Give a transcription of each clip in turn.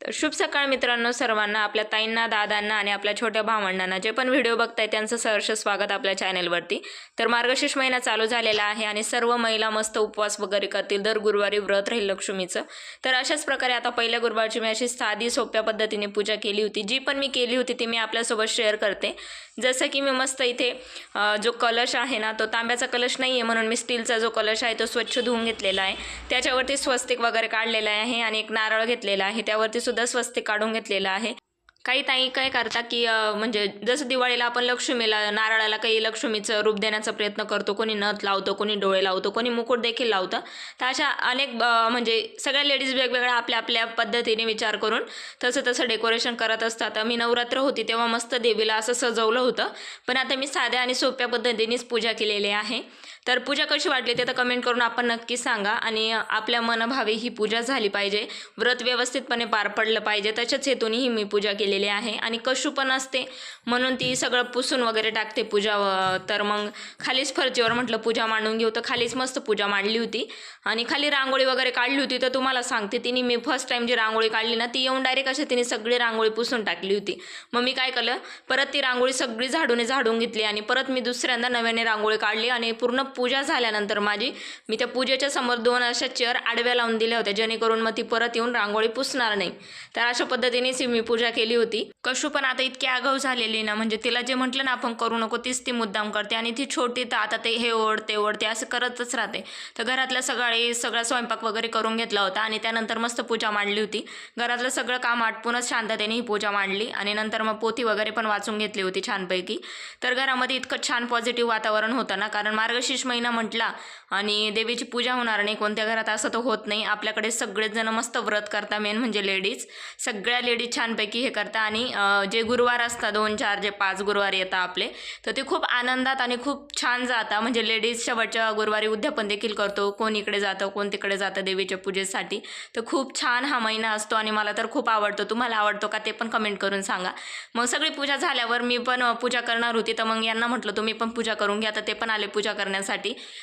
तर शुभ सकाळ मित्रांनो सर्वांना आपल्या ताईंना दादांना आणि आपल्या छोट्या भावंडांना. जे पण व्हिडिओ बघताय त्यांचं सहर्ष स्वागत आपल्या चॅनेलवरती. तर मार्गशीर्ष महिना चालू झालेला आहे आणि सर्व महिला मस्त उपवास वगैरे करतील. दर गुरुवारी व्रत राहील लक्ष्मीचं. तर अशाच प्रकारे आता पहिल्या गुरुवारची मी अशी साधी सोप्या पद्धतीने पूजा केली होती. जी पण मी केली होती ती मी आपल्यासोबत शेअर करते. जसं की मी मस्त इथे जो कलश आहे ना तो तांब्याचा कलश नाही आहे म्हणून मी स्टीलचा जो कलश आहे तो स्वच्छ धुवून घेतलेला आहे. त्याच्यावरती स्वस्तिक वगैरे काढलेला आहे आणि एक नारळ घेतलेला आहे. त्यावरती सुद्धा स्वस्तिक काढून घेतलेलं आहे. काही ताई काय करतात की म्हणजे जसं दिवाळीला आपण लक्ष्मीला नारळाला काही लक्ष्मीचं रूप देण्याचा प्रयत्न करतो कोणी नथ लावतो कोणी डोळे लावतो कोणी मुकुट देखील लावतं तर अशा अनेक म्हणजे सगळ्या लेडीज वेगवेगळ्या आपल्या आपल्या पद्धतीने विचार करून तसं तसं डेकोरेशन करत असतात. मी नवरात्र होती तेव्हा मस्त देवीला असं सजवलं होतं. पण आता मी साध्या आणि सोप्या पद्धतीनेच पूजा केलेली आहे. तर पूजा कशी वाटली ते तर कमेंट करून आपण नक्की सांगा. आणि आपल्या मनभावे ही पूजा झाली पाहिजे. व्रत व्यवस्थितपणे पार पडलं पाहिजे. त्याच्याच हेतूनही ही मी पूजा केलेली आहे. आणि कशू पण असते म्हणून ती सगळं पुसून वगैरे टाकते पूजा तर मग खालीच फरचीवर म्हटलं पूजा मांडून घेऊ. तर खालीच मस्त पूजा मांडली होती. आणि खाली रांगोळी वगैरे काढली होती तर तुम्हाला सांगते तिने मी फर्स्ट टाईम जी रांगोळी काढली ना ती येऊन डायरेक्ट अशी तिने सगळी रांगोळी पुसून टाकली होती. मग मी काय केलं परत ती रांगोळी सगळी झाडूने झाडून घेतली आणि परत मी दुसऱ्यांदा नव्याने रांगोळी काढली आणि पूर्ण पूजा झाल्यानंतर माझी मी त्या पूजेच्या समोर दोन अशा चेअर आडव्या लावून दिल्या होत्या जेणेकरून मग ती परत येऊन रांगोळी पुसणार नाही. तर अशा पद्धतीनेच मी पूजा केली होती. कशू पण आता इतकी आगाऊ झालेली ना म्हणजे तिला जे म्हटलं ना आपण करू नको तीच ती मुद्दाम करते आणि ती छोटी तर आता ते हे ओढ ते ओढ ते असं करतच राहते. तर घरातल्या सगळी सगळा स्वयंपाक वगैरे करून घेतला होता आणि त्यानंतर मस्त पूजा मांडली होती. घरातलं सगळं काम आटपूनच शांततेने ही पूजा मांडली आणि नंतर मग पोथी वगैरे पण वाचून घेतली होती छानपैकी. तर घरामध्ये इतकं छान पॉझिटिव्ह वातावरण होतं ना कारण मार्गशीर्ष महिना म्हटला आणि देवीची पूजा होणार नाही कोणत्या घरात असं तर होत नाही. आपल्याकडे सगळेच जण मस्त व्रत करता मेन म्हणजे लेडीज सगळ्या लेडीज छानपैकी हे करता आणि जे गुरुवार असतात दोन चार जे पाच गुरुवार येतात आपले तर ते खूप आनंदात आणि खूप छान जाता. म्हणजे लेडीज शेवटच्या गुरुवारी उद्यापन देखील करतो. कोण इकडे जातं कोण तिकडे जातं देवीच्या पूजेसाठी. तर खूप छान हा महिना असतो आणि मला तर खूप आवडतो. तुम्हाला आवडतो का ते पण कमेंट करून सांगा. मग सगळी पूजा झाल्यावर मी पण पूजा करणार होती. तर मग यांना म्हटलं तुम्ही पण पूजा करून घ्या. तर ते पण आले पूजा करण्यासाठी.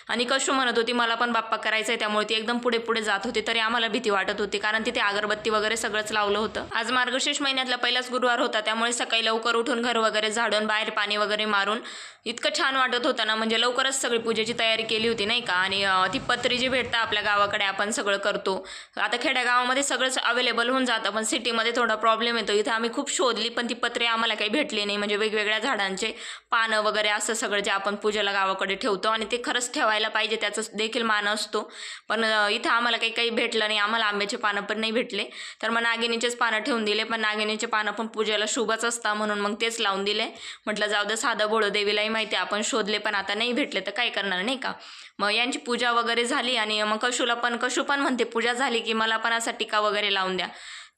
आणि कशू म्हणत होती मला पण बाप्पा करायचं आहे त्यामुळे ती एकदम पुढे पुढे जात होती. तरी आम्हाला भीती वाटत होती कारण तिथे अगरबत्ती वगैरे सगळंच लावलं होतं. आज मार्गशीर्ष महिन्यातला पहिलाच गुरुवार होता. त्यामुळे सकाळी लवकर उठून घर वगैरे झाडून बाहेर पाणी वगैरे मारून इतकं छान वाटत होतं ना. म्हणजे लवकरच सगळी पूजेची तयारी केली होती नाही का? आणि ती पत्री जी भेटतं आपल्या गावाकडे आपण सगळं करतो. आता खेड्यागावामध्ये सगळंच अवेलेबल होऊन जातं पण सिटीमध्ये थोडा प्रॉब्लेम येतो. इथं आम्ही खूप शोधली पण ती पत्रे आम्हाला काही भेटली नाही. म्हणजे वेगवेगळ्या झाडांचे पानं वगैरे असं सगळं जे आपण पूजेला गावाकडे ठेवतो आणि ते खरंच ठेवायला पाहिजे त्याचं देखील मान असतो. पण इथं आम्हाला काही काही भेटलं नाही. आम्हाला आंब्याचे पानं पण नाही भेटले. तर मग नागिनीचेच पानं ठेवून दिले. पण नागिनीचे पानं पण पूजेला शुभच असतं म्हणून मग तेच लावून दिले. म्हटलं जाऊ दे साधं भोळं देवीलाही माहिती आहे, आपण शोधले पण आता नाही भेटले तर काय करणार नाही का? मग यांची पूजा वगैरे झाली आणि मग कशूला पण कशू पण म्हणते पूजा झाली की मला पण असा टीका वगैरे लावून द्या.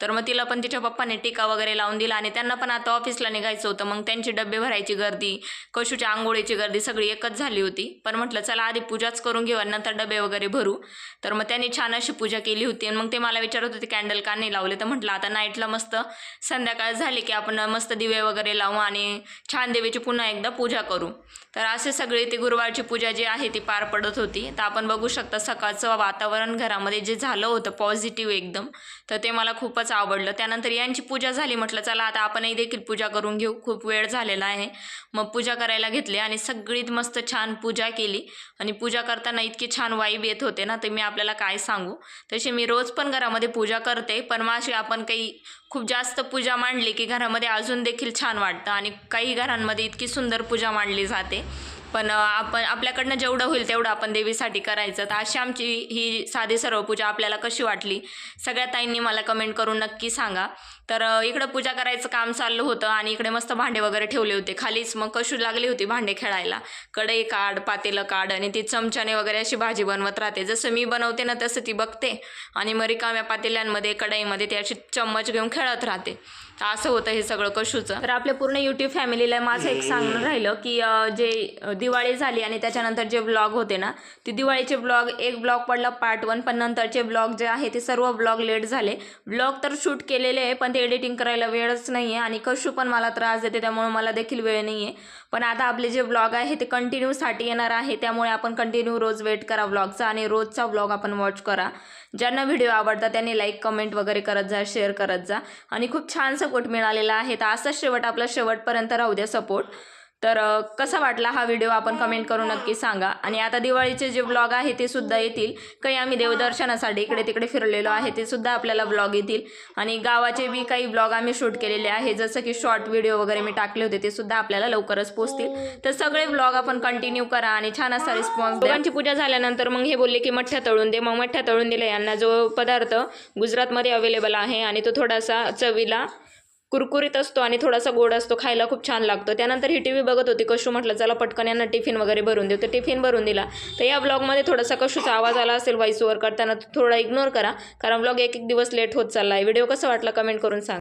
तर मग तिला पण तिच्या पप्पाने टीका वगैरे लावून दिला आणि त्यांना पण आता ऑफिसला निघायचं होतं. मग त्यांची डबे भरायची गर्दी कशूच्या आंघोळीची गर्दी सगळी एकच झाली होती. पण म्हटलं चला आधी पूजाच करून घेऊ आणि नंतर डबे वगैरे भरू. तर मग त्यांनी छान अशी पूजा केली होती आणि मग ते मला विचारत होते कॅन्डल का नाही लावले? तर म्हटलं आता नाईटला मस्त संध्याकाळ झाली की आपण मस्त दिवे वगैरे लावू आणि छान देवीची पुन्हा एकदा पूजा करू. तर असे सगळे ती गुरुवारची पूजा जी आहे ती पार पडत होती. तर आपण बघू शकता सकाळचं वातावरण घरामध्ये जे झालं होतं पॉझिटिव्ह एकदम तर ते मला खूपच आवडलं. त्यानंतर यांची पूजा झाली म्हटलं चला आता आपणही देखील पूजा करून घेऊ. खूप वेळ झालेला आहे. मग पूजा करायला घेतली आणि सगळीत मस्त छान पूजा केली. आणि पूजा करताना इतकी छान वाईब येत होते ना ते मी आपल्याला काय सांगू? तशी मी रोज पण घरामध्ये पूजा करते पण माझी आपण काही खूप जास्त पूजा मांडली की घरामध्ये अजून देखील छान वाटतं आणि काही घरांमध्ये इतकी सुंदर पूजा मांडली जाते. पण आपण आपल्याकडनं जेवढं होईल तेवढं आपण देवीसाठी करायचं. तर अशी आमची ही साधी सर्व पूजा आपल्याला कशी वाटली? सगळ्या ताईंनी मला कमेंट करून नक्की सांगा. तर इकडं पूजा करायचं काम चाललं होतं आणि इकडे मस्त भांडे वगैरे ठेवले होते. खालीच मग कशू लागली होती भांडे खेळायला? कढई काढ पातेलं काढ आणि ती चमच्याने वगैरे अशी भाजी बनवत राहते. जसं मी बनवते ना तसं ती बघते आणि मग रिकाम्या पातेल्यांमध्ये कढईमध्ये ती अशी चम्मच घेऊन खेळत राहते. तर असं होतं हे सगळं कशूचं. तर आपल्या पूर्ण यूट्यूब फॅमिलीला माझं एक सांगणं राहिलं की जे दिवाळी झाली आणि त्याच्यानंतर जे ब्लॉग होते ना ते दिवाळीचे ब्लॉग एक ब्लॉग पडला पार्ट वन पण नंतरचे ब्लॉग जे आहे ते सर्व ब्लॉग लेट झाले. ब्लॉग तर शूट केलेले आहे पण ते एडिटिंग करायला वेळच नाही आहे आणि कशू पण मला त्रास देते त्यामुळे मला देखील वेळ नाही आहे पण आता आपले जे ब्लॉग आहे ते कंटिन्यूसाठी येणार आहे त्यामुळे आपण कंटिन्यू रोज वेट करा ब्लॉगचा आणि रोजचा ब्लॉग आपण वॉच करा. ज्यांना व्हिडिओ आवडतात त्यांनी लाईक कमेंट वगैरे करत जा शेअर करत जा. आणि खूप छान सपोर्ट मिळालेला आहे तर असा शेवट आपला शेवटपर्यंत राहू द्या सपोर्ट तर कसा वाटला हा व्हिडिओ? आपण कमेंट करून नक्की सांगा. आणि आता दिवाळीचे जे ब्लॉग आहे ते सुद्धा येतील. काही आम्ही देवदर्शनासाठी इकडे तिकडे फिरलेलो आहे ते सुद्धा आपल्याला ब्लॉग येतील. आणि गावाचे बी काही ब्लॉग आम्ही शूट केलेले आहे जसं की शॉर्ट व्हिडिओ वगैरे मी टाकले होते ते सुद्धा आपल्याला लवकरच पोचतील. तर सगळे ब्लॉग आपण कंटिन्यू करा आणि छान असा रिस्पॉन्स दोघांची पूजा झाल्यानंतर मग हे बोलले की मठ्ठ्या तळून दे. मग मठ्ठ्या तळून दिला यांना जो पदार्थ गुजरातमध्ये अवेलेबल आहे आणि तो थोडासा चवीला कुरकुरीत असतो आणि थोडासा गोड असतो खायला खूप छान लागतो. त्यानंतर ही टी व्ही बघत होती कशू म्हटलं चला पटकन यांना टिफिन वगैरे भरून देऊ. तर टिफिन भरून दिला. तर या ब्लॉगमध्ये थोडासा कशूचा आवाज आला असेल व्हॉइस ओव्हर करताना तो थोडा इग्नोर करा कारण ब्लॉग एक एक दिवस लेट होत चालला आहे. व्हिडिओ कसा वाटला कमेंट करून सांग.